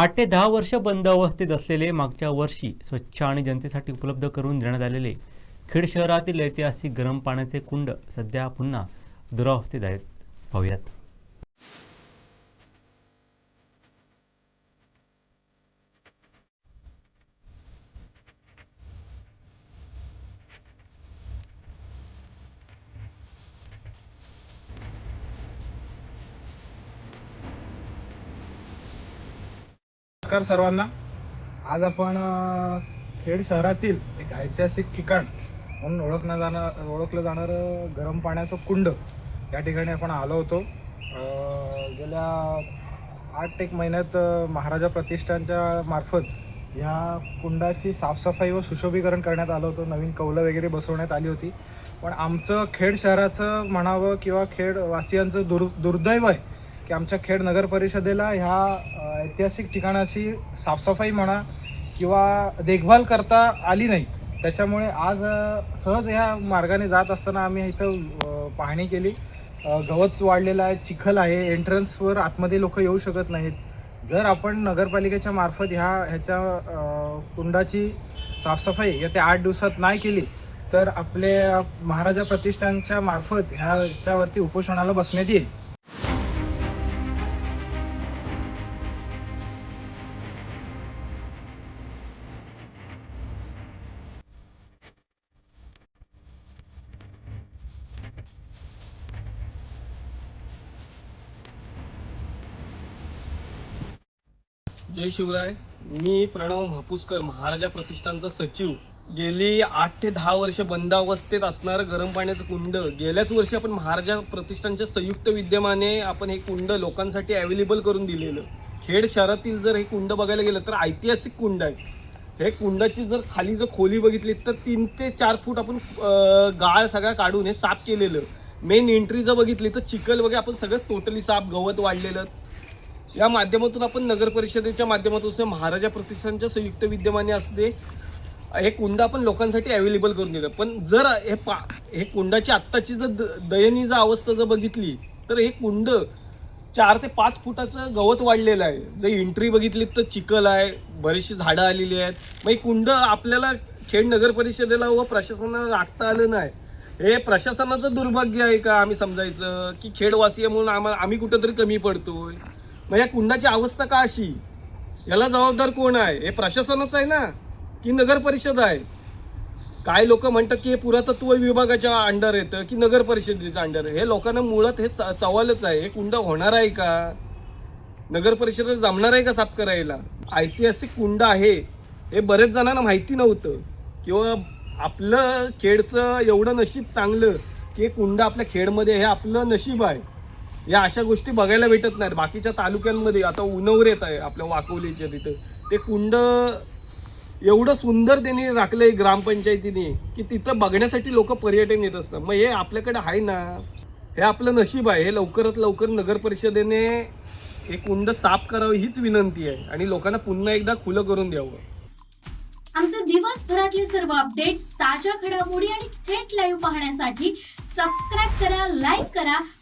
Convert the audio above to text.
आठ ते दहा वर्ष बंद अवस्थेत असलेले मागच्या वर्षी स्वच्छ आणि जनतेसाठी उपलब्ध करून देण्यात आलेले खेड शहरातील ऐतिहासिक गरम पाण्याचे कुंड सध्या पुन्हा दुरावस्थेत आहेत. पाहूयात. नमस्कार सर्वांना. आज आपण खेड शहरातील एक ऐतिहासिक ठिकाण म्हणून ओळखलं जाणार ओळखलं जाणारं गरम पाण्याचं कुंड या ठिकाणी आपण आलो होतो. गेल्या आठ एक महिन्यात महाराजा प्रतिष्ठानच्या मार्फत या कुंडाची साफसफाई व सुशोभीकरण करण्यात आलं होतं. नवीन कौलं वगैरे बसवण्यात आली होती. पण आमचं खेड शहराचं म्हणावं किंवा खेड वासियांचं दुर् दुर्दैव आहे की आमच्या खेड नगर परिषदेला ह्या ऐतिहासिक ठिकाणाची साफसफाई म्हणा किंवा देखभाल करता आली नाही त्याच्यामुळे आज सहज ह्या मार्गाने जात असताना आम्ही इथं पाहणी केली. गवत वाढलेलं आहे चिखल आहे एंट्रन्सवर आतमध्ये लोक येऊ शकत नाहीत. जर आपण नगरपालिकेच्या मार्फत ह्या ह्याच्या कुंडाची साफसफाई येत्या आठ दिवसात नाही केली तर आपल्या महाराजा प्रतिष्ठानच्या मार्फत ह्या ह्याच्यावरती उपोषणाला बसण्यात येईल. जय शिवराय. मी प्रणव हापूसकर महाराजा प्रतिष्ठानचा सचिव. गेली आठ ते दहा वर्ष बंदावस्थेत असणारं गरम पाण्याचं कुंड गेल्याच वर्षी आपण महाराजा प्रतिष्ठानच्या संयुक्त विद्यमाने आपण हे कुंड लोकांसाठी अवेलेबल करून दिलेलं. खेड शहरातील जर हे कुंड बघायला गेलं तर ऐतिहासिक कुंड आहे. हे कुंडाची जर खाली जर खोली बघितली तर तीन ते चार फूट आपण गाळ सगळा काढून हे साफ केलेलं. मेन एंट्री जर बघितली तर चिखल वगैरे आपण सगळं टोटली साफ गवत वाढलेलं. या माध्यमातून आपण नगर परिषदेच्या माध्यमातून असं महाराजा प्रतिष्ठानच्या संयुक्त विद्यमाने असते हे कुंड आपण लोकांसाठी अवेलेबल करून दिलं. पण जर हे पा हे कुंडाची आत्ताची जर द- दयनीय जर अवस्था जर बघितली तर हे कुंड चार ते पाच फुटाचं गवत वाढलेलं आहे. जर एंट्री बघितली तर चिखल आहे बरीचशी झाडं आलेली आहेत. मग हे कुंड आपल्याला खेड नगर परिषदेला व प्रशासनाला राखता आलं नाही. हे प्रशासनाचं दुर्भाग्य आहे का? आम्ही समजायचं की खेडवासी म्हणून आम्हाला आम्ही कुठंतरी कमी पडतोय. मग या कुंडाची अवस्था का अशी? याला जबाबदार कोण आहे? हे प्रशासनच आहे ना? की नगर परिषद आहे? काय लोक म्हणतात की हे पुरातत्व विभागाच्या अंडर येतं की नगर परिषदेच्या अंडर हे लोकांना मुळात हे स- सवालच आहे. हे कुंड होणार आहे का? नगर परिषदेला जमणार आहे का साफ करायला? ऐतिहासिक कुंड आहे. हे बरेच जणांना माहिती नव्हतं. किंवा आपलं खेडचं एवढं नशीब चांगलं की हे कुंड आपल्या खेडमध्ये हे आपलं नशीब आहे. या अशा गोष्टी बघायला भेटत नाहीत. बाकीच्या तालुक्यांमध्ये आता उनवरेत आहे आपल्या वाकवलीच्या तिथं. ते कुंड एवढं सुंदर त्यांनी राखलंय ग्रामपंचायतीने की तिथं बघण्यासाठी लोक पर्यटन येत असतात. मग हे आपल्याकडे आहे ना? हे आपलं नशीब आहे. हे लवकरात लवकर नगर परिषदेने हे कुंड साफ करावं हीच विनंती आहे आणि लोकांना पुन्हा एकदा खुलं करून द्यावं. आमचे दिवसभरातले सर्व अपडेट्स ताज्या घडामोडी आणि थेट लाईव्ह पाहण्यासाठी सबस्क्राईब करा लाईक करा